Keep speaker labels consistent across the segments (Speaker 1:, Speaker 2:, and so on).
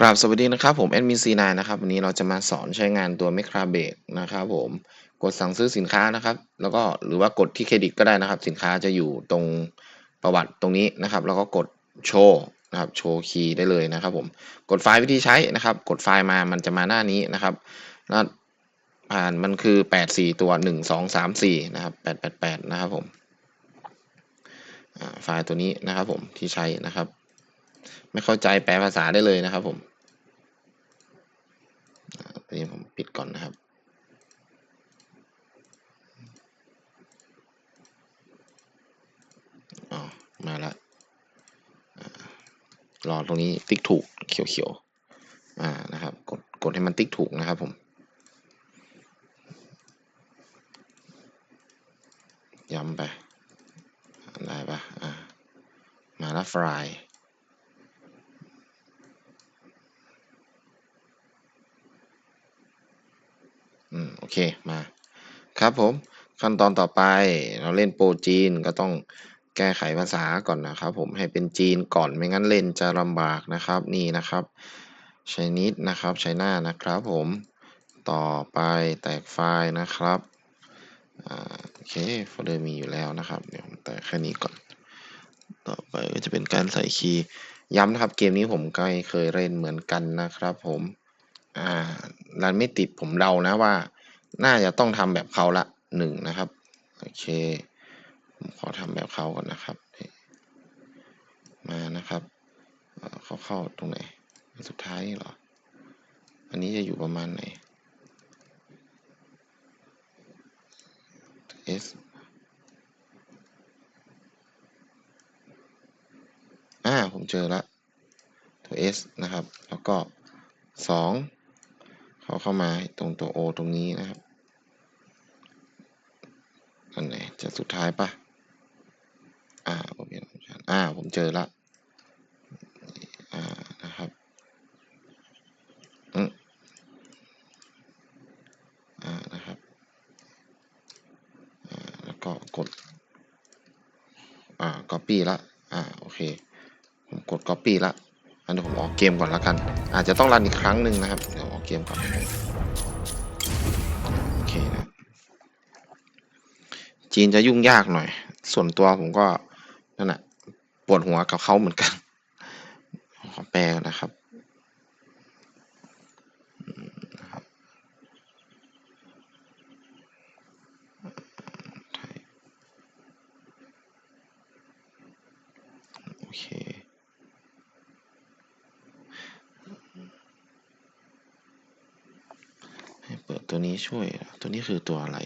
Speaker 1: กราบสวัสดีนะครับผมแอดมินซีนายนะครับวันนี้เราจะมาสอนใช้งานตัว m e c r a b a k นะครับผมกดสั่งซื้อสินค้านะครับ แล้วก็หรือว่ากดที่เครดิตก็ได้นะครับ สินค้าจะอยู่ตรงประวัติตรงนี้นะครับ แล้วก็กดโชว์นะครับโชว์คีย์ได้เลยนะครับผมกดไฟล์วิธีใช้นะครับ กดไฟล์มามันจะมาหน้านี้นะครับแล้วผ่านมันคือแปดสี่ตัวหนึ่งสองสามสี่นะครับแปดแปดแปดนะครับผมไฟล์ตัวนี้นะครับผมที่ใช้นะครับ ไม่เข้าใจแปลภาษาได้เลยนะครับผมตัวนี้ผมปิดก่อนนะครับ อ๋อ มาละรอตรงนี้ติ๊กถูกเขียวๆ อ่า นะครับ กด กดให้มันติ๊กถูกนะครับผมย้ำไป ได้ปะอ่า มาละฟราย อืมโอเคมาครับผมขั้นตอนต่อไปเราเล่นโปรจีนก็ต้องแก้ไขภาษาก่อนนะครับ ผมให้เป็นจีนก่อนไม่งั้นเล่นจะลำบากนะครับนี่นะครับชนิดนะครับใช้หน้านะครับผมต่อไปแตกไฟล์นะครับโอเคโฟลเดอร์มีอยู่แล้วนะครับ เดี๋ยวผมแตกแค่นี้ก่อน ต่อไปก็จะเป็นการใส่คีย์ย้ำนะครับ เกมนี้ผมก็เคยเล่นเหมือนกันนะครับ ผมอ่ารันไม่ติดผมเดานะว่า น่าจะต้องทำแบบเขาละหนึ่งนะครับ โอเค ผมขอทำแบบเขาก่อนนะครับ มานะครับเขาเข้าตรงไหน สุดท้ายเหรอ อันนี้จะอยู่ประมาณไหน S อ่า ผมเจอละตัว S นะครับ แล้วก็สองเขาเข้ามาตรงตัว O ตรงนี้นะครับ อันไหน จะสุดท้ายปะอ่าผมเห็นอ่าผมเจอละอ่านะครับอืมอ่านะครับอ่าแล้วก็กดอ่า copy ละอ่าโอเคผมกด copy ละอันนี้ผมออกเกมก่อนแล้วกัน อาจจะต้องรันอีกครั้งหนึ่งนะครับ เดี๋ยวออกเกมก่อน จีนจะยุ่งยากหน่อย ส่วนตัวผมก็นั่นแหละปวดหัวกับเขาเหมือนกัน ขอแปลนะครับโอเคให้เปิดตัวนี้ช่วย ตัวนี้คือตัวอะไร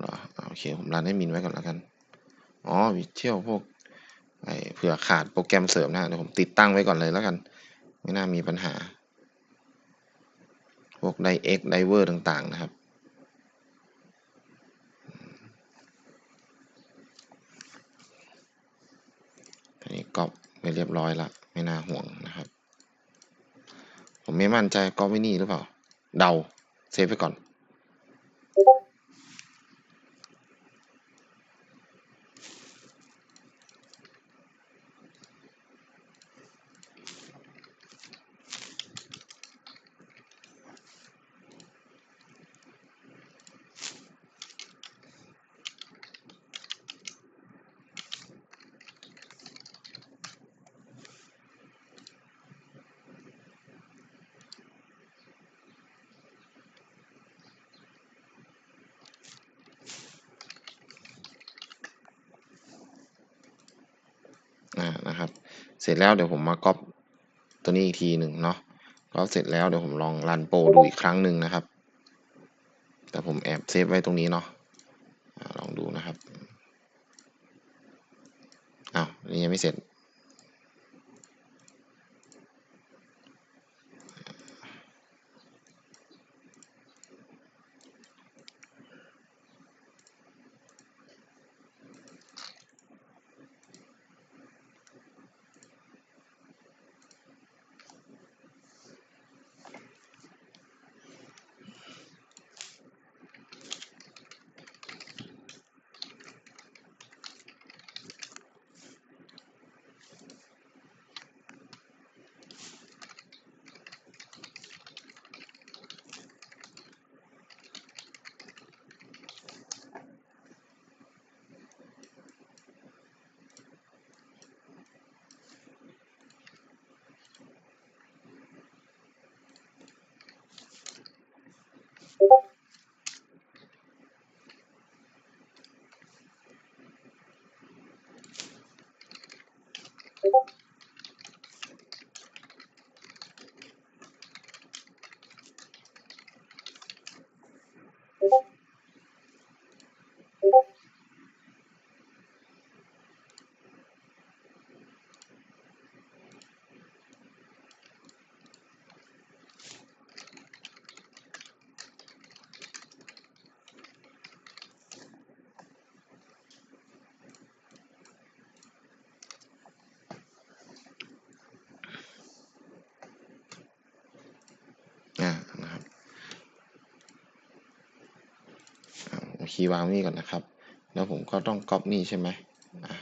Speaker 1: เหรอ โอเค ผมรันให้มินไว้ก่อนแล้วกัน อ๋อวิเทียวพวกไอเผื่อขาดโปรแกรมเสริมนะเดี๋ยวผมติดตั้งไว้ก่อนเลยแล้วกัน ไม่น่ามีปัญหา พวกไดเอ็กไดเวอร์ต่างๆนะครับ อันนี้ก๊อปไปเรียบร้อยละไม่น่าห่วงนะครับ ผมไม่มั่นใจก๊อปไว้นี่หรือเปล่า เดา เซฟไปก่อน อ่า นะครับ เสร็จแล้วเดี๋ยวผมมาก๊อปตัวนี้อีกทีหนึ่งเนาะก็เสร็จแล้วเดี๋ยวผมลองรันโปรดูอีกครั้งหนึ่งนะครับ แต่ผมแอบเซฟไว้ตรงนี้เนาะลองดูนะครับอ้าวนี่ยังไม่เสร็จ คีย์วางนี่ก่อนนะครับ แล้วผมก็ต้องก๊อปนี่ใช่ไหม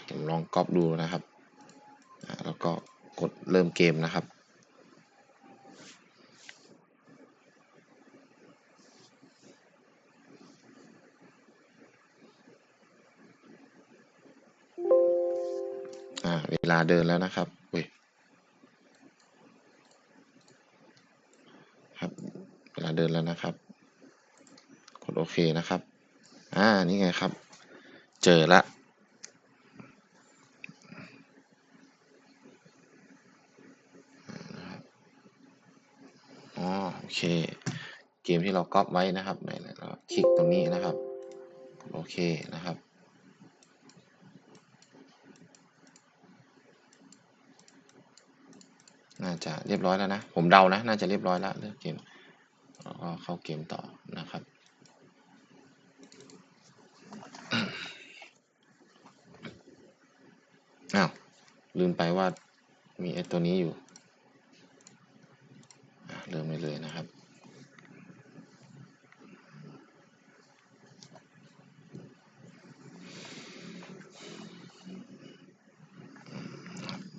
Speaker 1: ผมลองก๊อปดูนะครับ แล้วก็กดเริ่มเกมนะครับ เวลาเดินแล้วนะครับอุ้ยครับ เวลาเดินแล้วนะครับ กดโอเคนะครับ อ่า นี่ไงครับ เจอละ อ๋อ โอเค เกมที่เราก๊อปไว้นะครับไหนเราคลิกตรงนี้นะครับ โอเคนะครับน่าจะเรียบร้อยแล้วนะ ผมเดานะ น่าจะเรียบร้อยแล้วเลือกเกมแล้วก็เข้าเกมต่อนะครับ อ้าว ลืมไปว่ามีไอตัวนี้อยู่เริ่มได้เลยนะครับ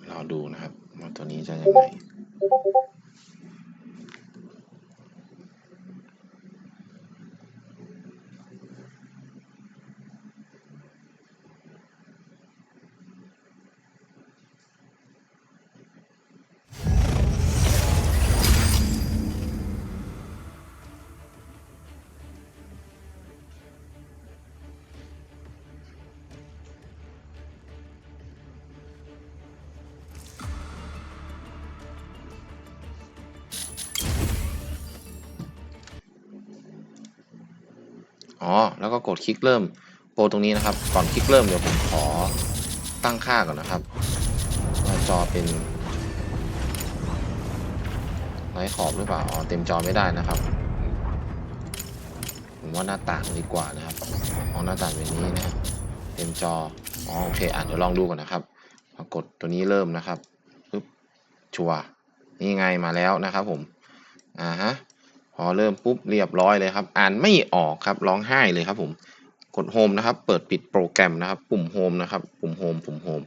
Speaker 1: รอดูนะครับว่าตัวนี้จะยังไง อ๋อ แล้วก็กดคลิกเริ่มโปรตรงนี้นะครับ ก่อนคลิกเริ่มเดี๋ยวผมขอตั้งค่าก่อนนะครับจอเป็นไร้ขอบหรือเปล่า อ๋อ เต็มจอไม่ได้นะครับ ผมว่าหน้าต่างดีกว่านะครับอ๋อหน้าต่างเป็นนี้นะครับ เต็มจอ อ๋อ โอเค อะเดี๋ยวลองดูก่อนนะครับพอกดตัวนี้เริ่มนะครับปึ๊บชัวนี่ไงมาแล้วนะครับผม อ่าฮะ พอเริ่มปุ๊บเรียบร้อยเลยครับ อ่านไม่ออกครับร้องไห้เลยครับ ผมกดโฮมนะครับ เปิดปิดโปรแกรมนะครับ ปุ่มโฮมนะครับ ปุ่มโฮมปุ่มโฮม